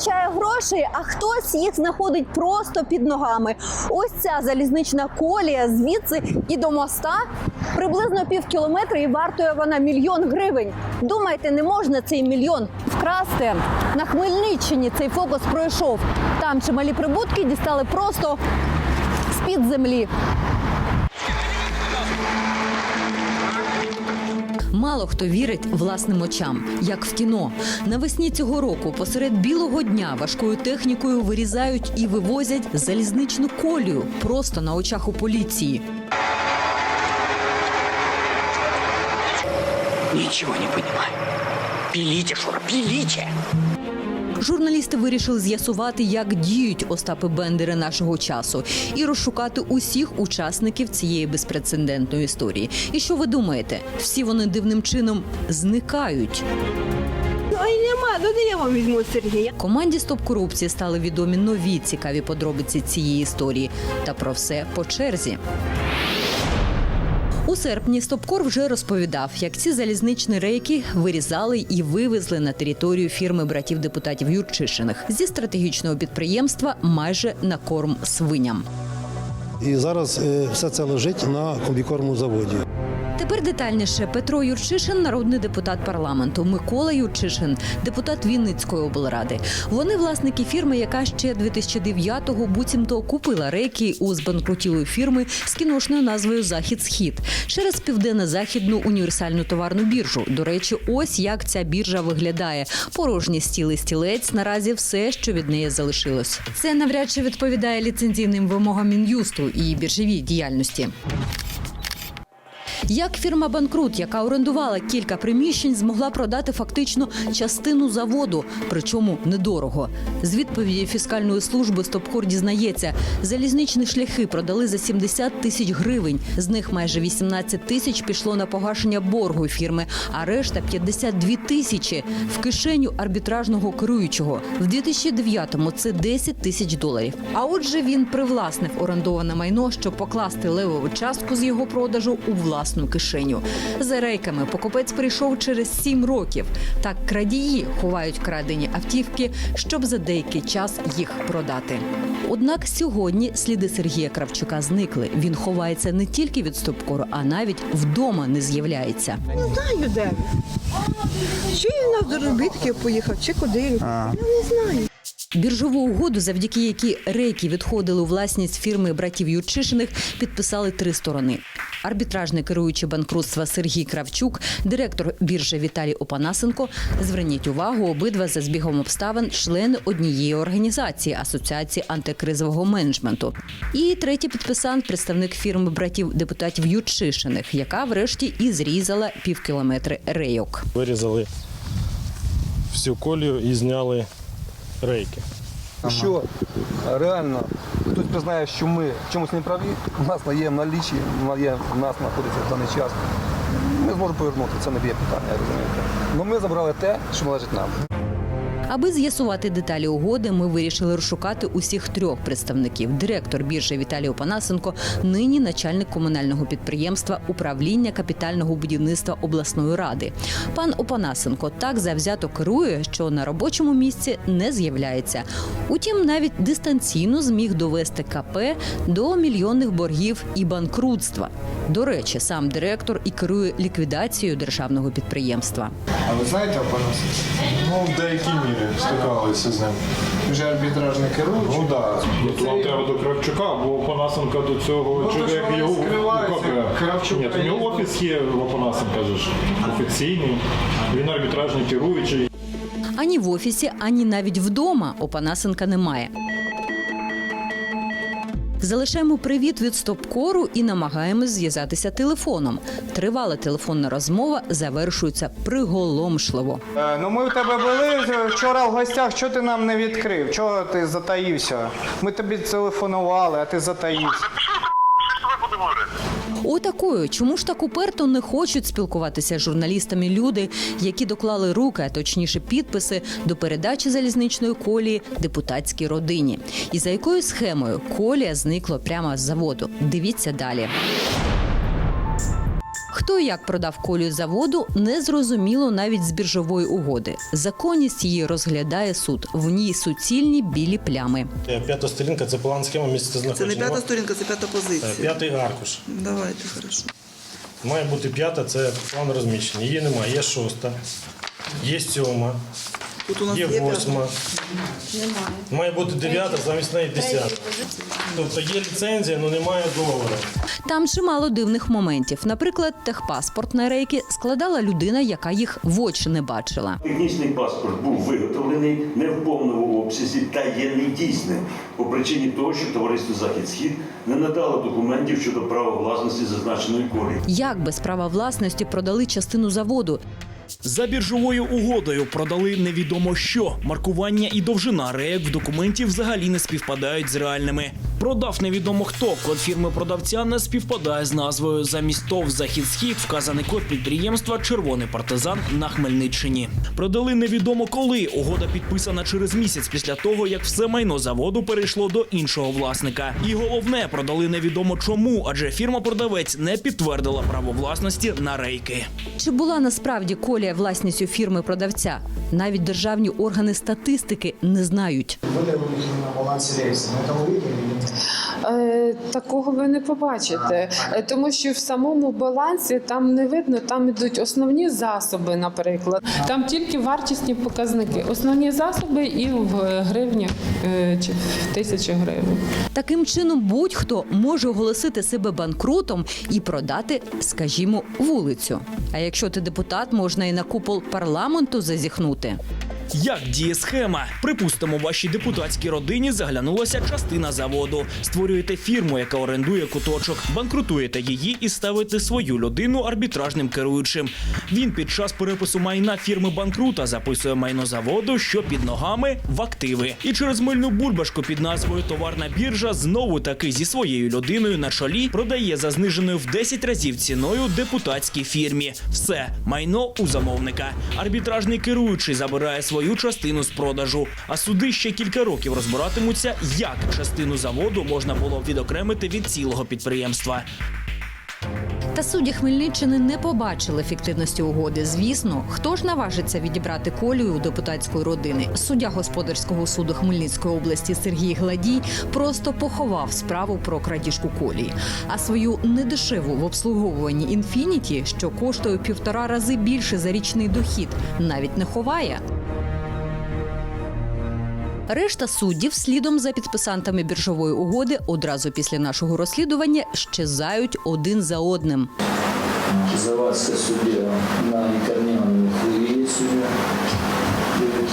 вистачає грошей, а хтось їх знаходить просто під ногами. Ось ця залізнична колія звідси і до моста приблизно пів кілометра, і вартує вона мільйон гривень. Думаєте, не можна цей мільйон вкрасти? На Хмельниччині цей фокус пройшов. Там чималі прибутки дістали просто з-під землі. Мало хто вірить власним очам, як в кіно. Навесні цього року посеред білого дня важкою технікою вирізають і вивозять залізничну колію просто на очах у поліції. Нічого не розумію. Пилите, Шура, пилите! Журналісти вирішили з'ясувати, як діють Остапи Бендери нашого часу, і розшукати усіх учасників цієї безпрецедентної історії. І що ви думаєте? Всі вони дивним чином зникають. Ой, нема, ну де я вам візьму Сергія? Команді Стоп корупції стали відомі нові цікаві подробиці цієї історії. Та про все по черзі. У серпні Стопкор вже розповідав, як ці залізничні рейки вирізали і вивезли на територію фірми братів депутатів Юрчишиних зі стратегічного підприємства майже на корм свиням. І зараз е, все це лежить на комбікорму заводі. Tепер детальніше Петро Юрчишин, народний депутат парламенту, Микола Юрчишин, депутат Вінницької облради. Вони власники фірми, яка ще 2009-го буцімто купила рейки у збанкрутілої фірми з кіношною назвою Захід Схід через південно-західну універсальну товарну біржу. До речі, ось як ця біржа виглядає. Порожні стіли стілець наразі все, що від неї залишилось. Це навряд чи відповідає ліцензійним вимогам мін'юсту і біржовій діяльності. Як фірма Банкрут, яка орендувала кілька приміщень, змогла продати фактично частину заводу, причому недорого. З відповіді фіскальної служби Стопкор дізнається, залізничні шляхи продали за 70 тисяч гривень. З них майже 18 тисяч пішло на погашення боргу фірми, а решта 52 тисячі в кишеню арбітражного керуючого. В 2009-му це 10 тисяч доларів. А отже, він привласнив орендоване майно, щоб покласти левову частку з його продажу у власну кишеню. За рейками покупець прийшов через 7 років. Так крадії ховають крадені автівки, щоб за деякий час їх продати. Однак сьогодні сліди Сергія Кравчука зникли. Він ховається не тільки від стопкору, а навіть вдома не з'являється. Не знаю, де. Чи на заробітки поїхав, чи куди. Я не знаю. Біржову угоду, завдяки якій рейки відходили у власність фірми братів Юрчишиних, підписали три сторони. Арбітражний керуючий банкрутства Сергій Кравчук, директор біржі Віталій Опанасенко. Зверніть увагу, обидва за збігом обставин члени однієї організації Асоціації антикризового менеджменту. І третій підписант представник фірми братів депутатів Юрчишиних, яка врешті і зрізала півкілометри рейок. вирізали всю колію і зняли рейки. Якщо реально хтось признає, що ми в чомусь не праві, у нас є в налічі, є в нас знаходиться в даний час. Ми зможемо повернути, це не є питання, розумієте. Але ми забрали те, що належить нам. Аби з'ясувати деталі угоди, ми вирішили розшукати усіх трьох представників. Директор біржі Віталій Опанасенко, нині начальник комунального підприємства управління капітального будівництва обласної ради. Пан Опанасенко так завзято керує, що на робочому місці не з'являється. Утім, навіть дистанційно зміг довести КП до мільйонних боргів і банкрутства. До речі, сам директор і керує ліквідацією державного підприємства. А ви знаєте Опанас? Ну, в деякій мірі стикалися з ним. Вже арбітражний керуючий. Ну так, да. вам треба до Кравчука, бо Опанасенка до цього Ну, як його скриваються. Кравчук Ні, то у нього офіс є в Опанасенка ж офіційний. Він арбітражний керуючий. Ані в офісі, ані навіть вдома Опанасенка немає. Залишаємо привіт від стопкору і намагаємось зв'язатися телефоном. Тривала телефонна розмова завершується приголомшливо. Е, Ну ми у тебе були вчора в гостях, що ти нам не відкрив? Чого ти затаївся? Ми тобі телефонували, а ти затаївся. Отакою, чому ж так уперто не хочуть спілкуватися з журналістами люди, які доклали руки, а точніше підписи до передачі залізничної колії депутатській родині. І за якою схемою колія зникла прямо з заводу. Дивіться далі. Хто і як продав колію заводу, не зрозуміло навіть з біржової угоди. Законність її розглядає суд. В ній суцільні білі плями. Е, П'ята сторінка це план схема місця Це не п'ята сторінка, це п'ята позиція. П'ятий аркуш. Давайте, хорошо. Має бути п'ята, це план розміщення. Її немає. Є шоста, є сьома, Тут у нас є восьма. Має бути дев'ята, замість неї десята. Тобто є ліцензія, але немає договору. Там чимало дивних моментів. Наприклад, техпаспорт на рейки складала людина, яка їх в очі не бачила. Технічний паспорт був виготовлений не в повному обсязі та є недійсним по причині того, що товариство Захід Схід не надало документів щодо права власності зазначеної колії. Як без права власності продали частину заводу? За біржовою угодою продали невідомо що. Маркування і довжина реєк в документі взагалі не співпадають з реальними. Продав невідомо хто. Код фірми продавця не співпадає з назвою. Замість ТОВ захід схід вказаний код підприємства Червоний партизан на Хмельниччині. Продали невідомо коли. Угода підписана через місяць після того, як все майно заводу перейшло до іншого власника. І головне, продали невідомо чому, адже фірма-продавець не підтвердила право власності на рейки. Чи була насправді колія власністю фірми продавця? Навіть державні органи статистики не знають. Е, Такого ви не побачите, Е, тому що в самому балансі там не видно, там ідуть основні засоби, наприклад. Там тільки вартісні показники. Основні засоби і в гривнях е, чи в тисячі гривень. Таким чином, будь-хто може оголосити себе банкрутом і продати, скажімо, вулицю. А якщо ти депутат, можна і на купол парламенту зазіхнути. Як діє схема? Припустимо, вашій депутатській родині заглянулася частина заводу. Створюєте фірму, яка орендує куточок, банкрутуєте її і ставите свою людину арбітражним керуючим. Він під час перепису майна фірми банкрута записує майно заводу, що під ногами в активи. І через мильну бульбашку під назвою Товарна біржа знову таки зі своєю людиною на чолі продає за зниженою в 10 разів ціною депутатській фірмі. Все майно у замовника. Арбітражний керуючий забирає свою частину з продажу. А суди ще кілька років розбиратимуться, як частину заводу можна було відокремити від цілого підприємства. Та судді Хмельниччини не побачили ефективності угоди. Звісно, хто ж наважиться відібрати колію у депутатської родини? Суддя господарського суду Хмельницької області Сергій Гладій просто поховав справу про крадіжку колії. А свою недешеву в обслуговуванні інфініті, що коштує півтора рази більше за річний дохід, навіть не ховає. Решта суддів слідом за підписантами біржової угоди одразу після нашого розслідування щезають один за одним. Завадська суддя на лікарняному хворіє суддя.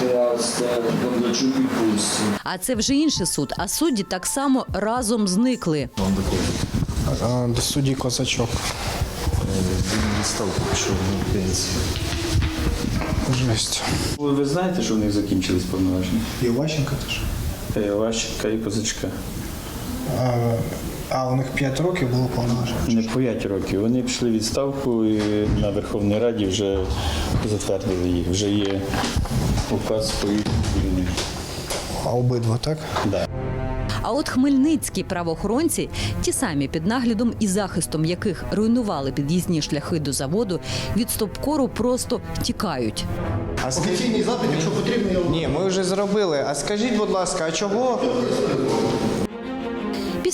13 Бондарчук і Пульс. А це вже інший суд. А судді так само разом зникли. До судді козачок. Відставку пішов на пенсію. Жесть. Ви, ви знаєте, що в них закінчились повноваження? І Ващенка теж. І Ващенка і Козачка. А, а у них 5 років було повноваження. Не 5 років. Вони пішли в відставку і на Верховній Раді вже затвердили їх. Вже є указ по їх звільненню. А обидва, так? Да. А от хмельницькі правоохоронці, ті самі під наглядом і захистом яких руйнували під'їзні шляхи до заводу, від стопкору просто тікають. Офіційний запит, якщо потрібно, Ні, ми вже зробили. А скажіть, будь ласка, а чого?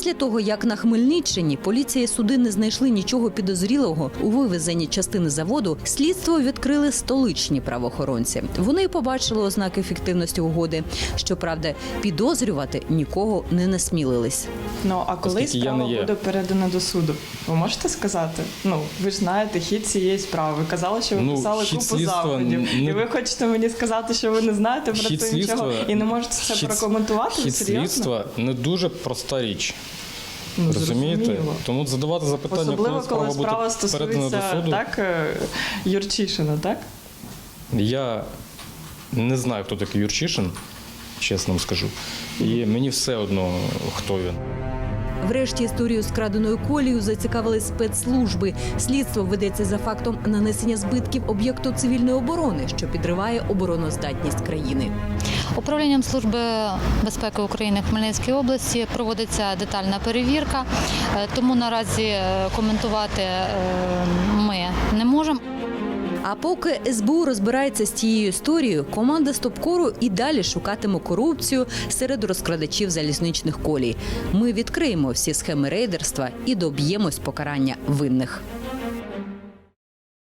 Після того, як на Хмельниччині поліція і суди не знайшли нічого підозрілого у вивезенні частини заводу, слідство відкрили столичні правоохоронці. Вони побачили ознаки ефективності угоди. Щоправда, підозрювати нікого не насмілились. Ну а коли Оскільки я не справа буде передана до суду, ви можете сказати? Ну ви ж знаєте хід цієї справи. Ви казали, що ви Ну, писали купу слідства заходів, не- і ви хочете мені сказати, що ви не знаєте про Хід це нічого і не можете це хід- прокоментувати? Хід Серйозно? слідства не дуже проста річ. Ну, Розумієте? зрозуміло. Тому задавати запитання, Особливо, коли справа коли справа буде передана до стосується суду. так е, Юрчишина, так? Я не знаю, хто такий Юрчишин, чесно вам скажу. І мені все одно, хто він. Врешті історію з краденою колією зацікавили спецслужби. Слідство ведеться за фактом нанесення збитків об'єкту цивільної оборони, що підриває обороноздатність країни. Управлінням Служби безпеки України в Хмельницькій області проводиться детальна перевірка, е, тому наразі е, коментувати е, ми не можемо. А поки СБУ розбирається з цією історією, команда Стопкору і далі шукатиме корупцію серед розкрадачів залізничних колій. Ми відкриємо всі схеми рейдерства і доб'ємось покарання винних.